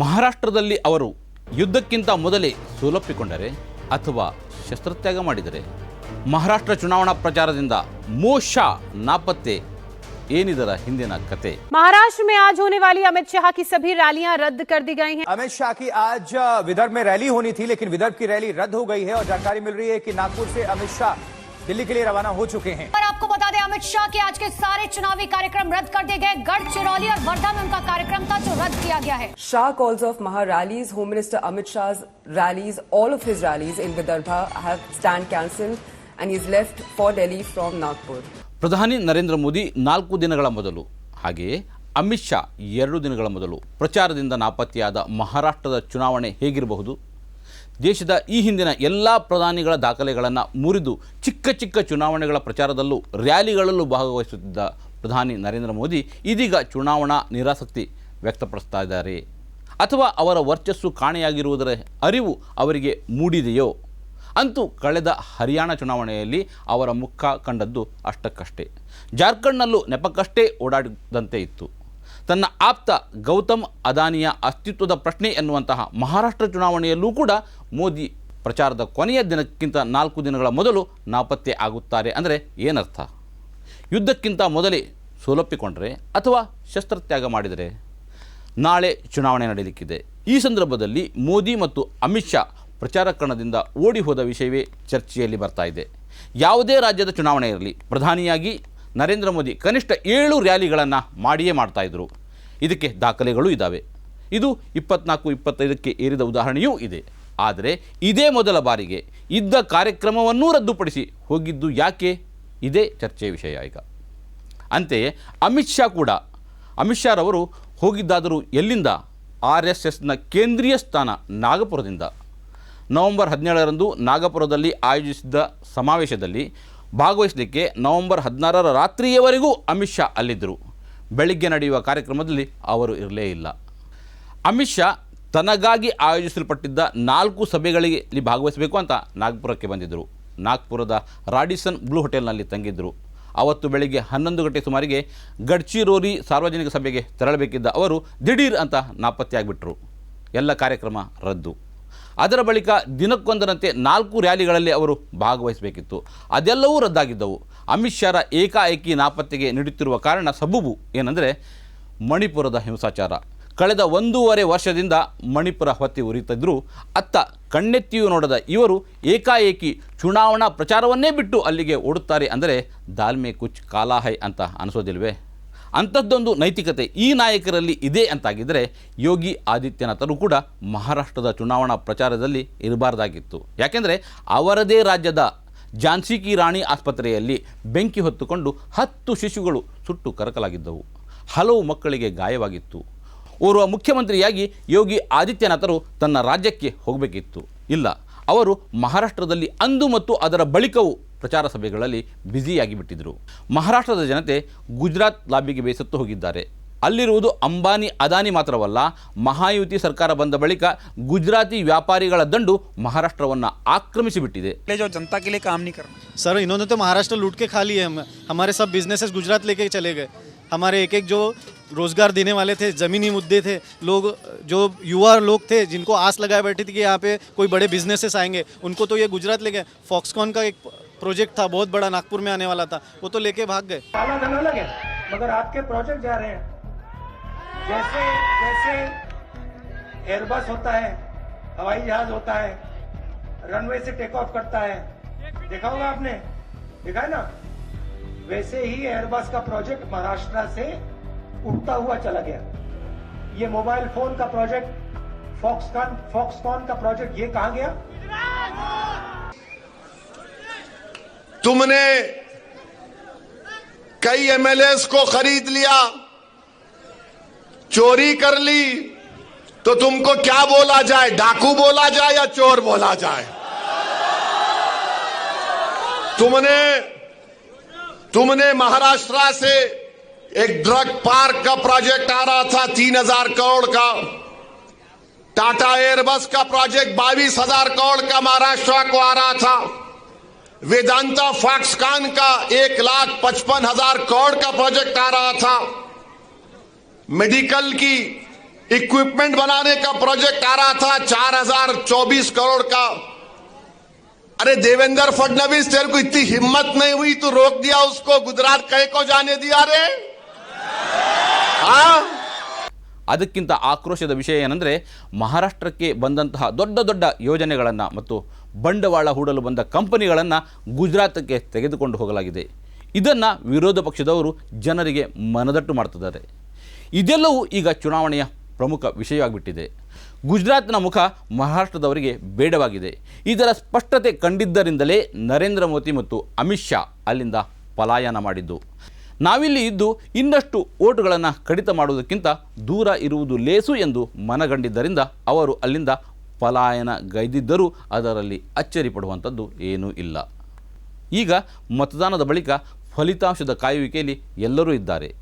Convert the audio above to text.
ಮಹಾರಾಷ್ಟ್ರದಲ್ಲಿ ಅವರು ಯುದ್ಧಕ್ಕಿಂತ ಮೊದಲೇ ಸೋಲೊಪ್ಪಿಕೊಂಡರೆ ಅಥವಾ ಶಸ್ತ್ರತ್ಯಾಗ ಮಾಡಿದರೆ ಮಹಾರಾಷ್ಟ್ರ ಚುನಾವಣಾ ಪ್ರಚಾರದಿಂದ ಮೋಶಾ ನಾಪತ್ತೆ ಏನಿದರ ಹಿಂದಿನ ಕತೆ महाराष्ट्र में आज होने वाली अमित शाह की सभी रैलियां रद्द कर दी गई हैं अमित शाह की आज विदर्भ में रैली होनी थी लेकिन विदर्भ की रैली रद्द हो गई है और जानकारी मिल रही है कि नागपुर से अमित शाह दिल्ली के लिए रवाना हो चुके हैं और आपको बता दें अमित शाह के आज के सारे चुनावी कार्यक्रम रद्द कर दिए गए गढ़चिरौली और वर्धा में उनका कार्यक्रम था जो रद्द किया गया है Shah calls off Maha rallies. Home Minister Amit Shah's rallies, all of his rallies in Vidarbha have stand cancelled and he's left for Delhi from Nagpur. ಪ್ರಧಾನಿ ನರೇಂದ್ರ ಮೋದಿ ನಾಲ್ಕು ದಿನಗಳ ಮೊದಲು ಹಾಗೆಯೇ ಅಮಿತ್ ಶಾ ಎರಡು ದಿನಗಳ ಮೊದಲು ಪ್ರಚಾರದಿಂದ ನಾಪತ್ತೆಯಾದ ಮಹಾರಾಷ್ಟ್ರದ ಚುನಾವಣೆ ಹೇಗಿರಬಹುದು ದೇಶದ ಈ ಹಿಂದಿನ ಎಲ್ಲ ಪ್ರಧಾನಿಗಳ ದಾಖಲೆಗಳನ್ನು ಮುರಿದು ಚಿಕ್ಕ ಚಿಕ್ಕ ಚುನಾವಣೆಗಳ ಪ್ರಚಾರದಲ್ಲೂ ರ್ಯಾಲಿಗಳಲ್ಲೂ ಭಾಗವಹಿಸುತ್ತಿದ್ದ ಪ್ರಧಾನಿ ನರೇಂದ್ರ ಮೋದಿ ಇದೀಗ ಚುನಾವಣಾ ನಿರಾಸಕ್ತಿ ವ್ಯಕ್ತಪಡಿಸ್ತಾ ಇದ್ದಾರೆ. ಅಥವಾ ಅವರ ವರ್ಚಸ್ಸು ಕಾಣೆಯಾಗಿರುವುದರ ಅರಿವು ಅವರಿಗೆ ಮೂಡಿದೆಯೋ? ಅಂತೂ ಕಳೆದ ಹರಿಯಾಣ ಚುನಾವಣೆಯಲ್ಲಿ ಅವರ ಮುಖ ಕಂಡದ್ದು ಅಷ್ಟಕ್ಕಷ್ಟೇ. ಜಾರ್ಖಂಡ್ನಲ್ಲೂ ನೆಪಕ್ಕಷ್ಟೇ ಓಡಾಡಿದಂತೆ ಇತ್ತು. ತನ್ನ ಆಪ್ತ ಗೌತಮ್ ಅದಾನಿಯ ಅಸ್ತಿತ್ವದ ಪ್ರಶ್ನೆ ಎನ್ನುವಂತಹ ಮಹಾರಾಷ್ಟ್ರ ಚುನಾವಣೆಯಲ್ಲೂ ಕೂಡ ಮೋದಿ ಪ್ರಚಾರದ ಕೊನೆಯ ದಿನಕ್ಕಿಂತ ನಾಲ್ಕು ದಿನಗಳ ಮೊದಲು ನಾಪತ್ತೆ ಆಗುತ್ತಾರೆ ಅಂದರೆ ಏನರ್ಥ? ಯುದ್ಧಕ್ಕಿಂತ ಮೊದಲೇ ಸೋಲೊಪ್ಪಿಕೊಂಡರೆ ಅಥವಾ ಶಸ್ತ್ರತ್ಯಾಗ ಮಾಡಿದರೆ? ನಾಳೆ ಚುನಾವಣೆ ನಡೆಯಲಿಕ್ಕಿದೆ ಈ ಸಂದರ್ಭದಲ್ಲಿ ಮೋದಿ ಮತ್ತು ಅಮಿತ್ ಶಾ ಪ್ರಚಾರ ಕಣದಿಂದ ಓಡಿ ಹೋದ ವಿಷಯವೇ ಚರ್ಚೆಯಲ್ಲಿ ಬರ್ತಾ ಇದೆ. ಯಾವುದೇ ರಾಜ್ಯದ ಚುನಾವಣೆ ಇರಲಿ, ಪ್ರಧಾನಿಯಾಗಿ ನರೇಂದ್ರ ಮೋದಿ ಕನಿಷ್ಠ ಏಳು ರ್ಯಾಲಿಗಳನ್ನು ಮಾಡಿಯೇ ಮಾಡ್ತಾಯಿದ್ರು ಇದಕ್ಕೆ ದಾಖಲೆಗಳು ಇದ್ದಾವೆ ಇದು ಇಪ್ಪತ್ನಾಲ್ಕು, ಇಪ್ಪತ್ತೈದಕ್ಕೆ ಏರಿದ ಉದಾಹರಣೆಯೂ ಇದೆ. ಆದರೆ ಇದೇ ಮೊದಲ ಬಾರಿಗೆ ಇದ್ದ ಕಾರ್ಯಕ್ರಮವನ್ನೂ ರದ್ದುಪಡಿಸಿ ಹೋಗಿದ್ದು ಯಾಕೆ? ಇದೇ ಚರ್ಚೆಯ ವಿಷಯ ಈಗ. ಅಂತೆಯೇ ಅಮಿತ್ ಶಾ ಕೂಡ, ಅಮಿತ್ ಶಾರವರು ಹೋಗಿದ್ದಾದರೂ ಎಲ್ಲಿಂದ? ಆರ್ ಎಸ್ ಎಸ್ನ ಕೇಂದ್ರೀಯ ಸ್ಥಾನ ನಾಗಪುರದಿಂದ. ನವೆಂಬರ್ ಹದಿನೇಳರಂದು ನಾಗಪುರದಲ್ಲಿ ಆಯೋಜಿಸಿದ್ದ ಸಮಾವೇಶದಲ್ಲಿ ಭಾಗವಹಿಸಲಿಕ್ಕೆ ನವೆಂಬರ್ ಹದಿನಾರರ ರಾತ್ರಿಯವರೆಗೂ ಅಮಿತ್ ಶಾ ಅಲ್ಲಿದ್ದರು. ಬೆಳಿಗ್ಗೆ ನಡೆಯುವ ಕಾರ್ಯಕ್ರಮದಲ್ಲಿ ಅವರು ಇರಲೇ ಇಲ್ಲ. ಅಮಿತ್ ಶಾ ತನಗಾಗಿ ಆಯೋಜಿಸಲ್ಪಟ್ಟಿದ್ದ ನಾಲ್ಕು ಸಭೆಗಳಿಗೆ ಇಲ್ಲಿ ಭಾಗವಹಿಸಬೇಕು ಅಂತ ನಾಗ್ಪುರಕ್ಕೆ ಬಂದಿದ್ದರು. ನಾಗ್ಪುರದ ರಾಡಿಸನ್ ಬ್ಲೂ ಹೋಟೆಲ್ನಲ್ಲಿ ತಂಗಿದ್ದರು. ಅವತ್ತು ಬೆಳಿಗ್ಗೆ ಹನ್ನೊಂದು ಗಂಟೆ ಸುಮಾರಿಗೆ ಗಡ್ಚಿರೋರಿ ಸಾರ್ವಜನಿಕ ಸಭೆಗೆ ತೆರಳಬೇಕಿದ್ದ ಅವರು ದಿಢೀರ್ ಅಂತ ನಾಪತ್ತೆಯಾಗಿಬಿಟ್ರು. ಎಲ್ಲ ಕಾರ್ಯಕ್ರಮ ರದ್ದು. ಅದರ ಬಳಿಕ ದಿನಕ್ಕೊಂದರಂತೆ ನಾಲ್ಕು ರ್ಯಾಲಿಗಳಲ್ಲಿ ಅವರು ಭಾಗವಹಿಸಬೇಕಿತ್ತು. ಅದೆಲ್ಲವೂ ರದ್ದಾಗಿದ್ದವು. ಅಮಿತ್ ಶಾರ ಏಕಾಏಕಿ ನಾಪತ್ತೆಗೆ ನೀಡುತ್ತಿರುವ ಕಾರಣ ಸಬೂಬು ಏನಂದರೆ ಮಣಿಪುರದ ಹಿಂಸಾಚಾರ. ಕಳೆದ ಒಂದೂವರೆ ವರ್ಷದಿಂದ ಮಣಿಪುರ ಹೊತ್ತಿ ಉರಿತಿದ್ದರೂ ಅತ್ತ ಕಣ್ಣೆತ್ತಿಯೂ ನೋಡದ ಇವರು ಏಕಾಏಕಿ ಚುನಾವಣಾ ಪ್ರಚಾರವನ್ನೇ ಬಿಟ್ಟು ಅಲ್ಲಿಗೆ ಓಡುತ್ತಾರೆ ಅಂದರೆ ದಾಲ್ಮೆ ಕುಚ್ ಕಾಲಾಹೈ ಅಂತ ಅನಿಸೋದಿಲ್ವೇ? ಅಂಥದ್ದೊಂದು ನೈತಿಕತೆ ಈ ನಾಯಕರಲ್ಲಿ ಇದೆ ಅಂತಾಗಿದ್ದರೆ ಯೋಗಿ ಆದಿತ್ಯನಾಥರು ಕೂಡ ಮಹಾರಾಷ್ಟ್ರದ ಚುನಾವಣಾ ಪ್ರಚಾರದಲ್ಲಿ ಇರಬಾರ್ದಾಗಿತ್ತು. ಯಾಕೆಂದರೆ ಅವರದೇ ರಾಜ್ಯದ ಝಾನ್ಸಿ ಕಿ ರಾಣಿ ಆಸ್ಪತ್ರೆಯಲ್ಲಿ ಬೆಂಕಿ ಹೊತ್ತುಕೊಂಡು ಹತ್ತು ಶಿಶುಗಳು ಸುಟ್ಟು ಕರಕಲಾಗಿದ್ದವು. ಹಲವು ಮಕ್ಕಳಿಗೆ ಗಾಯವಾಗಿತ್ತು. ಓರ್ವ ಮುಖ್ಯಮಂತ್ರಿಯಾಗಿ ಯೋಗಿ ಆದಿತ್ಯನಾಥರು ತನ್ನ ರಾಜ್ಯಕ್ಕೆ ಹೋಗಬೇಕಿತ್ತು. ಇಲ್ಲ, ಅವರು ಮಹಾರಾಷ್ಟ್ರದಲ್ಲಿ ಅಂದು ಮತ್ತು ಅದರ ಬಳಿಕವೂ ಪ್ರಚಾರ ಸಭೆಗಳಲ್ಲಿ ಬ್ಯುಸಿಯಾಗಿ ಬಿಟ್ಟಿದ್ದರು ಮಹಾರಾಷ್ಟ್ರದ ಜನತೆ ಗುಜರಾತ್ ಲಾಬಿಗೆ ಬೇಸತ್ತು ಹೋಗಿದ್ದಾರೆ ಅಲ್ಲಿರುವುದು ಅಂಬಾನಿ ಅದಾನಿ ಮಾತ್ರವಲ್ಲ ಮಹಾಯುತಿ ಸರ್ಕಾರ ಬಂದ ಬಳಿಕ ಗುಜರಾತಿ ವ್ಯಾಪಾರಿಗಳ ದಂಡು ಮಹಾರಾಷ್ಟ್ರವನ್ನು ಆಕ್ರಮಿಸಿಬಿಟ್ಟಿದೆ पहले जो जनता के लिए काम नहीं करना सर इन्होंने तो महाराष्ट्र लूट के खा लिए हम हमारे सब बिजनेसेस गुजरात लेके चले गए हमारे एक एक जो रोजगार देने वाले थे ज़मीनी मुद्दे थे लोग जो युवा लोग थे जिनको आस लगाए बैठी थी कि यहाँ पे कोई बड़े बिजनेसेस आएंगे उनको तो ये गुजरात ले गए फॉक्सकॉन का एक प्रोजेक्ट था, बहुत बड़ा, नागपुर में आने वाला था, वो तो लेके भाग गए। मगर आपके प्रोजेक्ट जा रहे हैं। जैसे जैसे एयरबस होता है, हवाई जहाज़ होता है रनवे से टेक ऑफ़ करता है। देखा होगा आपने? देखा है ना? वैसे ही एयरबस का प्रोजेक्ट महाराष्ट्र से उठता हुआ चला गया। ये मोबाइल फ़ोन का प्रोजेक्ट फॉक्सकॉन फॉक्सकॉन का प्रोजेक्ट ये कहा गया? तुमने कई एमएलए को खरीद लिया, चोरी कर ली तो तुमको क्या बोला जाए? डाकू बोला जाए या चोर बोला जाए? तुमने तुमने महाराष्ट्र से एक ड्रग पार्क का प्रोजेक्ट आ रहा था, तीन हज़ार करोड़ का। टाटा एयरबस का प्रोजेक्ट बाईस हज़ार करोड़ का महाराष्ट्र को आ रहा था। वेदांता फॉक्सकॉन का एक लाख पचपन हज़ार करोड़ का प्रोजेक्ट आ रहा था। मेडिकल की इक्विपमेंट बनाने का प्रोजेक्ट आ रहा था 4024 करोड़ का। अरे देवेंद्र फडणवीस, तेरे को इतनी हिम्मत नहीं हुई, तू रोक दिया उसको, गुजरात कहीं को जाने दिया रे? हाँ? ಅದಕ್ಕಿಂತ ಆಕ್ರೋಶದ ವಿಷಯ ಏನಂದರೆ ಮಹಾರಾಷ್ಟ್ರಕ್ಕೆ ಬಂದಂತಹ ದೊಡ್ಡ ದೊಡ್ಡ ಯೋಜನೆಗಳನ್ನು ಮತ್ತು ಬಂಡವಾಳ ಹೂಡಲು ಬಂದ ಕಂಪನಿಗಳನ್ನು ಗುಜರಾತಕ್ಕೆ ತೆಗೆದುಕೊಂಡು ಹೋಗಲಾಗಿದೆ. ಇದನ್ನು ವಿರೋಧ ಪಕ್ಷದವರು ಜನರಿಗೆ ಮನದಟ್ಟು ಮಾಡ್ತಿದ್ದಾರೆ. ಇದೆಲ್ಲವೂ ಈಗ ಚುನಾವಣೆಯ ಪ್ರಮುಖ ವಿಷಯವಾಗಿಬಿಟ್ಟಿದೆ. ಗುಜರಾತ್ನ ಮುಖ ಮಹಾರಾಷ್ಟ್ರದವರಿಗೆ ಬೇಡವಾಗಿದೆ. ಇದರ ಸ್ಪಷ್ಟತೆ ಕಂಡಿದ್ದರಿಂದಲೇ ನರೇಂದ್ರ ಮೋದಿ ಮತ್ತು ಅಮಿತ್ ಶಾ ಅಲ್ಲಿಂದ ಪಲಾಯನ ಮಾಡಿದ್ದು. ನಾವಿಲ್ಲಿ ಇದ್ದು ಇನ್ನಷ್ಟು ಓಟುಗಳನ್ನು ಕಡಿತ ಮಾಡುವುದಕ್ಕಿಂತ ದೂರ ಇರುವುದು ಲೇಸು ಎಂದು ಮನಗಂಡಿದ್ದರಿಂದ ಅವರು ಅಲ್ಲಿಂದ ಪಲಾಯನ ಗೈದಿದ್ದರೂ ಅದರಲ್ಲಿ ಅಚ್ಚರಿ ಪಡುವಂಥದ್ದು ಏನೂ ಇಲ್ಲ. ಈಗ ಮತದಾನದ ಬಳಿಕ ಫಲಿತಾಂಶದ ಕಾಯುವಿಕೆಯಲ್ಲಿ ಎಲ್ಲರೂ ಇದ್ದಾರೆ.